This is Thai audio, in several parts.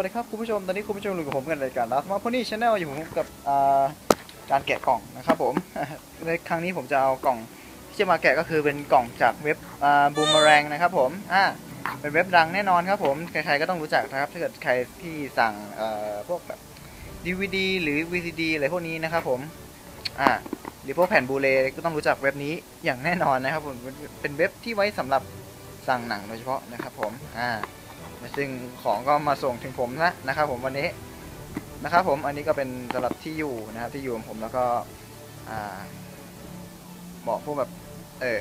วัสวัสดีครับคุณผู้ชม ตอนนี้คุณผู้ชมอยู่กับผมกันรายการลาสมาพนี่ชาแนลอยู่ผมกับการแกะกล่องนะครับผม ในครั้งนี้ผมจะเอากล่องที่จะมาแกะก็คือเป็นกล่องจากเว็บบูมเมอแรงนะครับผมอ่าเป็นเว็บดังแน่นอนครับผม ใครๆก็ต้องรู้จักนะครับ ถ้าเกิดใครที่สั่งพวกแบบ DVD หรือ VCD อะไรพวกนี้นะครับผมอ่าหรือพวกแผ่นบูเลก็ต้องรู้จักเว็บนี้อย่างแน่นอนนะครับผม เป็นเว็บที่ไว้สำหรับสั่งหนังโดยเฉพาะนะครับผมอ่า ซึ่งของก็มาส่งถึงผมนะนะครับ ผมวันนี้นะครับ ผมอันนี้ก็เป็นสำหรับที่อยู่นะครับที่อยู่ของผมแล้วก็อ่าบอกพวกแบบเออ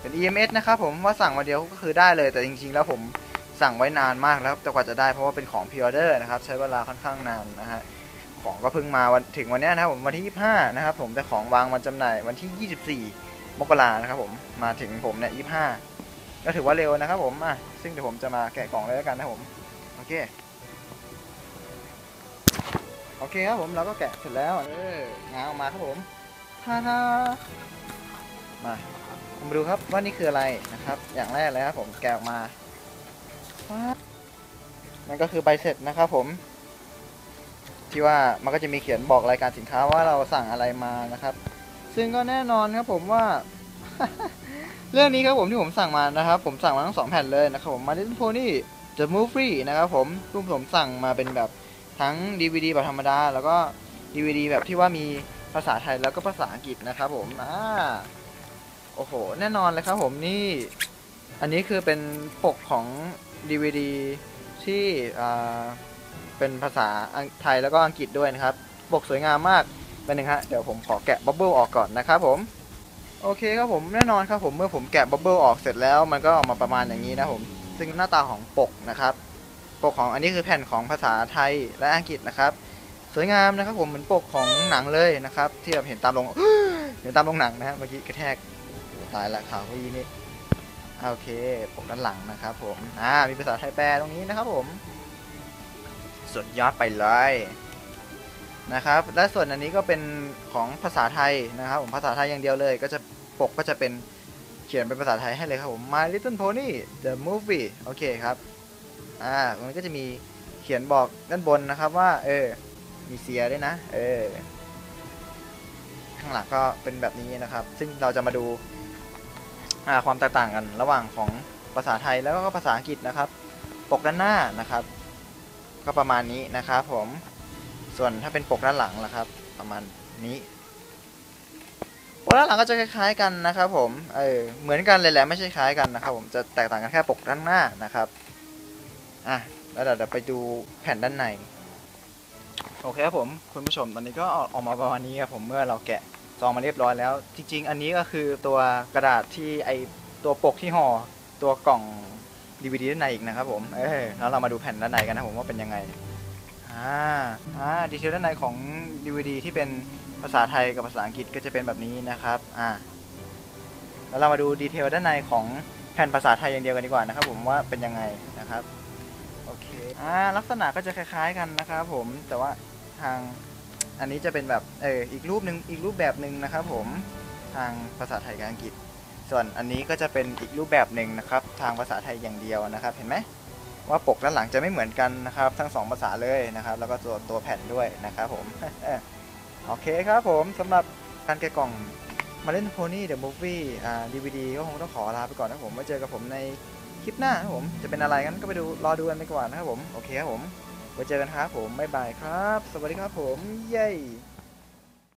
เป็น EMS นะครับผมว่าสั่งมาเดียวก็คือได้เลยแต่จริง ๆ แล้วผมสั่งไว้นานมากแล้วแต่กว่าจะได้เพราะว่าเป็นของพิออเดอร์นะครับ ใช้เวลาค่อนข้างนานนะฮะของก็เพิ่งมาวันถึงวันนี้นะครับผมวันที่ 25 นะครับ ผมแต่ของวางวันจำหน่ายวันที่ 24 มกรานะครับผมมาถึงผมเนี่ย 25 ก็ถือว่าเร็วนะครับผมอะซึ่งเดี๋ยวผมจะมาแกะกล่องเลยแล้วกันนะผมโอเคโอเคครับผมเราก็แกะเสร็จแล้วเอองาออกมาครับผมท่าท่ามามดูครับว่านี่คืออะไรนะครับ อย่างแรกเลยครับผมแกะออกมามันก็คือใบเสร็จนะครับผม ที่ว่ามันก็จะมีเขียนบอกรายการสินค้าว่าเราสั่งอะไรมานะครับ ซึ่งก็แน่นอนครับผมว่า เรื่องนี้ครับผมที่ผมสั่งมานะครับ ผมสั่งมาทั้งสองแผ่นเลยนะครับผมมา Little Pony The Movie นะครับผมซึ่งผมสั่งมาเป็นแบบทั้ง DVD แบบธรรมดา แล้วก็ DVD แบบที่ว่ามีภาษาไทยแล้วก็ภาษาอังกฤษนะครับผมอ่าโอ้โห แน่นอนเลยครับผมนี่ อันนี้คือเป็นปกของ DVD ที่อ่าเป็นภาษาไทยแล้วก็อังกฤษด้วยนะครับ ปกสวยงามมากเป็นหนึ่งฮะ เดี๋ยวผมขอแกะบับเบิลออกก่อนนะครับผม โอเคครับผมแน่นอนครับผมเมื่อผมแกะบับเบิลออกเสร็จแล้วมันก็ออกมาประมาณอย่างนี้นะผมซึ่งหน้าตาของปกนะครับ ปกของอันนี้คือแผ่นของภาษาไทยและอังกฤษนะครับ สวยงามนะครับผมเหมือนปกของหนังเลยนะครับ ที่เราเห็นตามโรงเห็นตามโรงหนังนะฮะเมื่อกี้กระแทกตายละข่าวเมื่อกี้นี่โอเคปกด้านหลังนะครับ ผมอ่ามีภาษาไทยแปลตรงนี้นะครับผมสุดยอดไปเลย นะครับ และส่วนอันนี้ก็เป็นของภาษาไทยนะครับ ผมภาษาไทยอย่างเดียวเลย ก็จะปกก็จะเป็นเขียนเป็นภาษาไทยให้เลยครับผม My Little Pony the Movie โอเคครับอ่ามันก็จะมีเขียนบอกด้านบนนะครับว่า เออ มีเสียด้วยนะ เออ ข้างหลังก็เป็นแบบนี้นะครับ ซึ่งเราจะมาดูอ่าความแตกต่างกันระหว่างของภาษาไทยแล้วก็ภาษาอังกฤษนะครับ ปกด้านหน้านะครับ ก็ประมาณนี้นะครับผม ส่วนถ้าเป็นปกด้านหลังล่ะครับ ประมาณนี้ปกด้านหลังก็จะคล้ายๆกันนะครับผมเออเหมือนกันเลยแหละไม่ใช่คล้ายกันนะครับผมจะแตกต่างกันแค่ปกด้านหน้านะครับอะแล้วเดี๋ยวไปดูแผ่นด้านในโอเคครับผมคุณผู้ชมตอนนี้ก็ออกมาประมาณนี้ครับผมเมื่อเราแกะซองมาเรียบร้อยแล้ว จริง ๆ อันนี้ก็คือตัวกระดาษที่ไอตัวปกที่ห่อตัวกล่อง DVD ด้านในอีกนะครับผมเออแล้วเรามาดูแผ่นด้านในกันนะผมว่าเป็นยังไงอ่า อ่าดีเทลด้านในของ DVD ที่เป็นภาษาไทยกับภาษาอังกฤษก็จะเป็นแบบนี้นะครับอ่าแล้วเรามาดูดีเทลด้านในของแผ่นภาษาไทยอย่างเดียวกันดีกว่านะครับ ผมว่าเป็นยังไงนะครับโอเคอ่าลักษณะก็จะคล้ายๆกันนะครับผมแต่ว่าทางอันนี้จะเป็นแบบเอออีกรูปหนึ่งอีกรูปแบบหนึ่งนะครับ ผมทางภาษาไทยกับอังกฤษ ส่วนอันนี้ก็จะเป็นอีกรูปแบบหนึ่งนะครับ ทางภาษาไทยอย่างเดียวนะครับ เห็นไหม ว่าปกด้านหลังจะไม่เหมือนกันนะครับ ทั้งสองภาษาเลยนะครับ แล้วก็ตัวตัวแผ่นด้วยนะครับผม โอเคครับผมสำหรับการแกะกล่องมาเล่นโพนี่เดอะมูฟวี่อ่าดีวีดีก็คงต้องขอลาไปก่อนนะครับผมไว้เจอกับผมในคลิปหน้าครับผม จะเป็นอะไรกันก็ไปดูรอดูกันไปก่อนนะครับผม โอเคครับผมไว้เจอกันครับผมบ๊ายบายครับ สวัสดีครับผม เย้